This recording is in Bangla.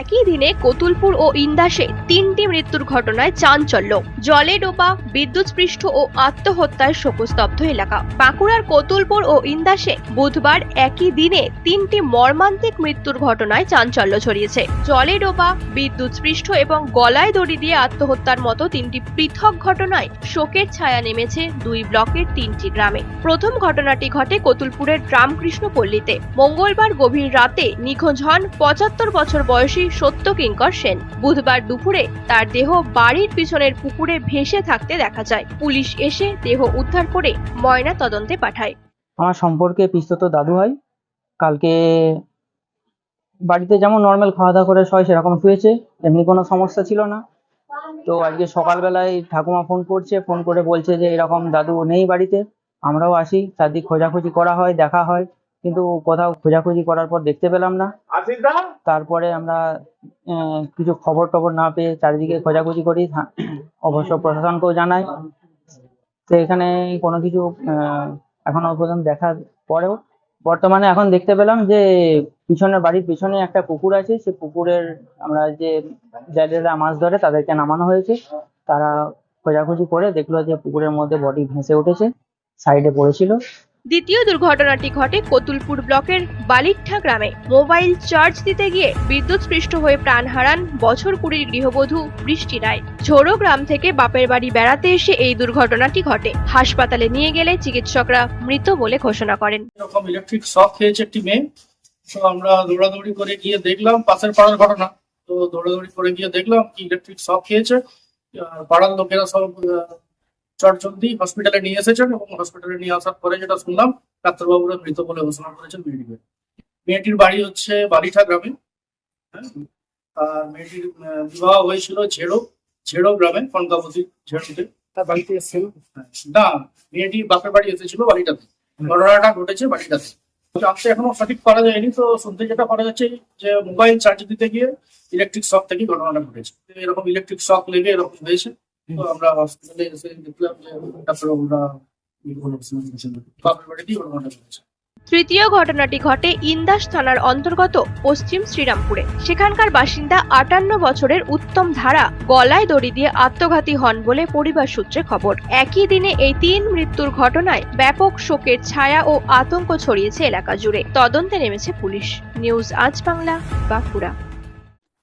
একই দিনে কতুলপুর ও ইন্দাসে তিনটি মৃত্যুর ঘটনায় চাঞ্চল্য। জলে ডোবা, বিদ্যুৎস্পৃষ্ট ও আত্মহত্যায় শোকস্তব্ধ এলাকা। বাঁকুড়ার কতুলপুর ও ইন্দাসে বুধবার একই দিনে তিনটি মর্মান্তিক মৃত্যুর ঘটনায় চাঞ্চল্য ছড়িয়েছে। জলে ডোবা, বিদ্যুৎস্পৃষ্ট এবং গলায় দড়ি দিয়ে আত্মহত্যার মতো তিনটি পৃথক ঘটনায় শোকের ছায়া নেমেছে দুই ব্লকের তিনটি গ্রামে। প্রথম ঘটনাটি ঘটে কতুলপুরের রামকৃষ্ণ পল্লীতে মঙ্গলবার গভীর রাতে নিখোঁজ হন পঁচাত্তর বছর বয়সী সত্য কিঙ্কর সেন। বুধবার দুপুরে তার দেহ বাড়ির পিছনের পুকুরে ভেসে থাকতে দেখা যায়। পুলিশ এসে দেহ উদ্ধার করে ময়না তদন্তে পাঠায়। আমার সম্পর্কে পিস্তত দাদু হয় কালকে বাড়িতে যেমন নর্মাল খাওয়া দাওয়া করে সবাই সেরকম শুয়েছে এমনি কোনো সমস্যা ছিল না। তো আজকে সকালবেলায় ঠাকুমা ফোন করছে ফোন করে বলছে যে এরকম দাদু নেই বাড়িতে, আমরাও আসি, চারদিক খোঁজাখুঁজি করা হয়, দেখা হয়। কিন্তু কোথাও খোঁজাখুঁজি করার পর দেখতে পেলাম না। তারপরে আমরা কিছু খবর টবর না পেয়ে চারিদিকে খোঁজাখুঁজি করি অবশ্য প্রশাসনকেও জানাই। তো এখানে কোনো কিছু এখনও পর্যন্ত দেখার পরেও বর্তমানে এখন দেখতে পেলাম যে পিছনের বাড়ির পিছনে একটা পুকুর আছে। সে পুকুরের আমরা যে জেলেরা মাছ ধরে তাদেরকে নামানো হয়েছে। তারা খোঁজাখুঁজি করে দেখল যে পুকুরের মধ্যে বডি ভেসে উঠেছে সাইডে পড়েছিল। দ্বিতীয় দুর্ঘটনাটি ঘটে কতুলপুর ব্লকের বালিকঠা গ্রামে। মোবাইল চার্জ দিতে গিয়ে বিদ্যুৎস্পৃষ্ট হয়ে প্রাণ হারান বছর কুড়ির গৃহবধূ বৃষ্টি রায়। ঝোড়ো গ্রাম থেকে বাপের বাড়ি বেড়াতে এসে এই দুর্ঘটনাটি ঘটে। হাসপাতালে নিয়ে গেলে চিকিৎসকরা মৃত বলে ঘোষণা করেন। এরকম ইলেকট্রিক শক খেয়েছে একটি মেয়ে। তো আমরা দৌড়াদৌড়ি করে গিয়ে দেখলাম পাশের পাড়ার ঘটনা। তো দৌড়াদৌড়ি করে গিয়ে দেখলাম কি ইলেকট্রিক শক খেয়েছে পাড়ার লোকেরা সব চটজলদি হসপিটালে নিয়ে এসেছেন এবং হসপিটালে নিয়ে আসার পরে যেটা শুনলাম ডাক্তারবাবুরা মৃত বলে ঘোষণা করেছেন মেয়েটিকে। মেয়েটির বাড়ি হচ্ছে বালিঠা গ্রামে। হ্যাঁ? আর মেয়েটির বিবাহ হয়েছিল ঝেড়ো ঝেড়ো গ্রামে কনকাবতী ঝেড়োতে। তার বাড়িতে এসেছিল? না মেয়েটি বাপের বাড়ি এসেছিল বাড়িটাতে ঘটনাটা ঘটেছে বাড়িটাতে জানতে এখনও সঠিক করা যায়নি তো শুনতে যেটা করা যাচ্ছে যে মোবাইল চার্জ দিতে গিয়ে ইলেকট্রিক শক থেকে ঘটনাটা ঘটেছে। এরকম ইলেকট্রিক শক লেগে এরকম হয়েছে। তৃতীয় ঘটনাটি ঘটে ইন্দাস থানার অন্তর্গত পশ্চিম শ্রীরামপুরে। সেখানকার বাসিন্দা আটান্ন বছরের উত্তম ধারা গলায় দড়ি দিয়ে আত্মঘাতী হন বলে পরিবার সূত্রে খবর। একই দিনে এই তিন মৃত্যুর ঘটনায় ব্যাপক শোকের ছায়া ও আতঙ্ক ছড়িয়েছে এলাকা জুড়ে। তদন্তে নেমেছে পুলিশ। নিউজ আজ বাংলা, বাঁকুড়া।